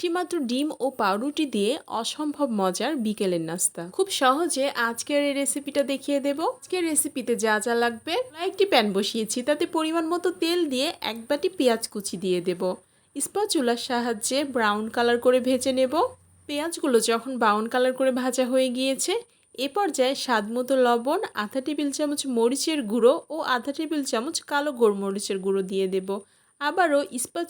একটি মাত্র ডিম ও পাউরুটি দিয়ে অসম্ভব মজার বিকেলের নাস্তা। খুব সহজে আজকের এই রেসিপিটা দেখিয়ে দেব। আজকের রেসিপিতে যা যা লাগবে একটি প্যান বসিয়েছি। তাতে পরিমাণ মতো তেল দিয়ে এক বাটি পেঁয়াজ কুচি দিয়ে দেব। স্পচুলার সাহায্যে ব্রাউন কালার করে ভেজে নেব। পেঁয়াজগুলো যখন ব্রাউন কালার করে ভাজা হয়ে গিয়েছে, এ পর্যায়ে স্বাদ মতো লবণ, আধা টেবিল চামচ মরিচের গুঁড়ো ও আধা টেবিল চামচ কালো গোলমরিচের গুঁড়ো দিয়ে দেব। আবারও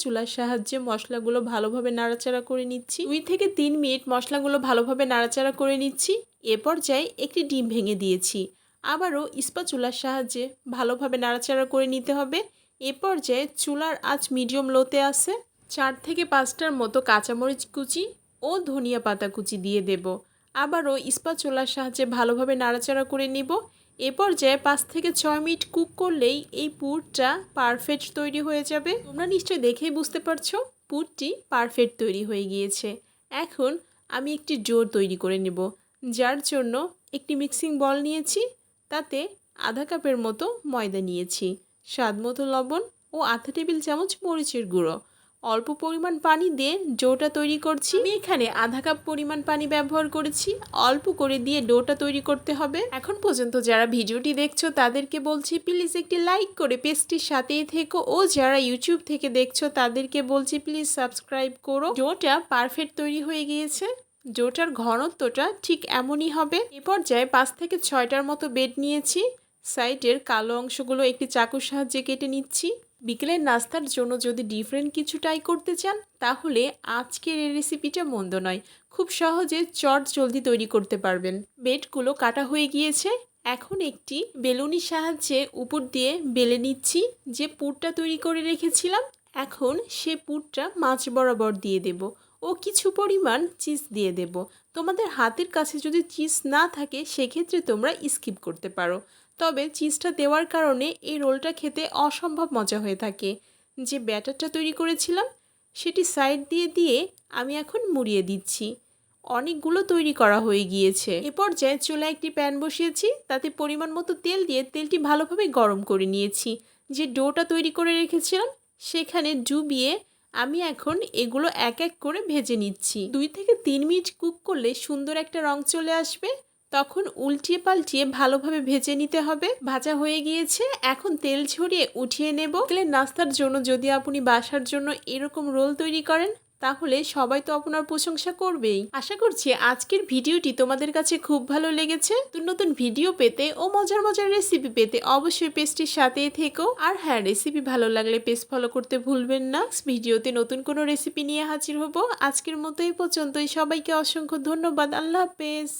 চুলার সাহায্যে মশলাগুলো ভালোভাবে নাড়াচাড়া করে নিচ্ছি। দুই থেকে তিন মিনিট মশলাগুলো ভালোভাবে নাড়াচাড়া করে নিচ্ছি। এ পর্যায়ে একটি ডিম ভেঙে দিয়েছি। আবারও চুলার সাহায্যে ভালোভাবে নাড়াচাড়া করে নিতে হবে। এ পর্যায়ে চুলার আঁচ মিডিয়াম লোতে আসে চার থেকে পাঁচটার মতো কাঁচামরিচ কুচি ও ধনিয়া পাতা কুচি দিয়ে দেব। আবারও চুলার সাহায্যে ভালোভাবে নাড়াচাড়া করে নিব। এ পর্যায়ে পাঁচ থেকে ছয় মিনিট কুক করলেই এই পুরটা পারফেক্ট তৈরি হয়ে যাবে। তোমরা নিশ্চয়ই দেখেই বুঝতে পারছ, পুরটি পারফেক্ট তৈরি হয়ে গিয়েছে। এখন আমি একটি জোর তৈরি করে নেব, যার জন্য একটি মিক্সিং বল নিয়েছি, তাতে আধা কাপের মতো ময়দা নিয়েছি, স্বাদ মতো লবণ ও আধা টেবিল চামচ মরিচের গুঁড়ো। অল্প পরিমাণ পানি দিয়ে ডোটা তৈরি করছি। আমি এখানে আধা কাপ পরিমাণ পানি ব্যবহার করেছি। অল্প করে দিয়ে ডোটা তৈরি করতে হবে। এখন পর্যন্ত যারা ভিডিওটি দেখছ, তাদেরকে বলছি, প্লিজ একটি লাইক করে পেস্টটির সাথেই থেকো। ও যারা ইউটিউব থেকে দেখছ, তাদেরকে বলছি, প্লিজ সাবস্ক্রাইব করো। ডোটা পারফেক্ট তৈরি হয়ে গিয়েছে। ডোটার ঘনত্বটা ঠিক এমনই হবে। এ পর্যায়ে পাঁচ থেকে ছয়টার মতো বেড নিয়েছি। সাইডের কালো অংশগুলো একটি চাকুর সাহায্যে কেটে নিচ্ছি। বিকেলের নাস্তার জন্য যদি ডিফারেন্ট কিছু ট্রাই করতে চান, তাহলে আজকের এই রেসিপিটা মন্দ নয়। খুব সহজে চট জলদি তৈরি করতে পারবেন। বেডগুলো কাটা হয়ে গিয়েছে। এখন একটি বেলুনির সাহায্যে উপর দিয়ে বেলে নিচ্ছি। যে পুরটা তৈরি করে রেখেছিলাম, এখন সে পুরটা মাছ বরাবর দিয়ে দেব। ও কিছু পরিমাণ চিজ দিয়ে দেব। তোমাদের হাতের কাছে যদি চিজ না থাকে, সেক্ষেত্রে তোমরা স্কিপ করতে পারো। তবে চিজটা দেওয়ার কারণে এই রোলটা খেতে অসম্ভব মজা হয়ে থাকে। যে ব্যাটারটা তৈরি করেছিলাম, সেটি সাইড দিয়ে দিয়ে আমি এখন মুড়িয়ে দিচ্ছি। অনেকগুলো তৈরি করা হয়ে গিয়েছে। এ পর্যায়ে চুলা একটি প্যান বসিয়েছি, তাতে পরিমাণ মতো তেল দিয়ে তেলটি ভালোভাবে গরম করে নিয়েছি। যে ডোটা তৈরি করে রেখেছিলাম, সেখানে ডুবিয়ে আমি এখন এগুলো এক এক করে ভেজে নিচ্ছি। দুই থেকে তিন মিনিট কুক করলে সুন্দর একটা রং চলে আসবে। তখন উল্টিয়ে পাল্টিয়ে ভালোভাবে ভেজে নিতে হবে। ভাজা হয়ে গিয়েছে। এখন তেল ঝরিয়ে উঠিয়ে নেব। গেলে নাস্তার জন্য যদি আপনি বাসার জন্য এরকম রোল তৈরি করেন, তাহলে সবাই তো আপনার প্রশংসা করবেই। আশা করছি আজকের ভিডিওটি তোমাদের কাছে খুব ভালো লেগেছে। নতুন নতুন ভিডিও পেতে ও মজার মজার রেসিপি পেতে অবশ্যই পেজটির সাথেই থেকো। আর হ্যাঁ রেসিপি ভালো লাগলে পেজ ফলো করতে ভুলবেন না। ভিডিওতে নতুন কোনো রেসিপি নিয়ে হাজির হব। আজকের মতো এই পর্যন্তই। সবাইকে অসংখ্য ধন্যবাদ। আল্লাহ হাফেজ।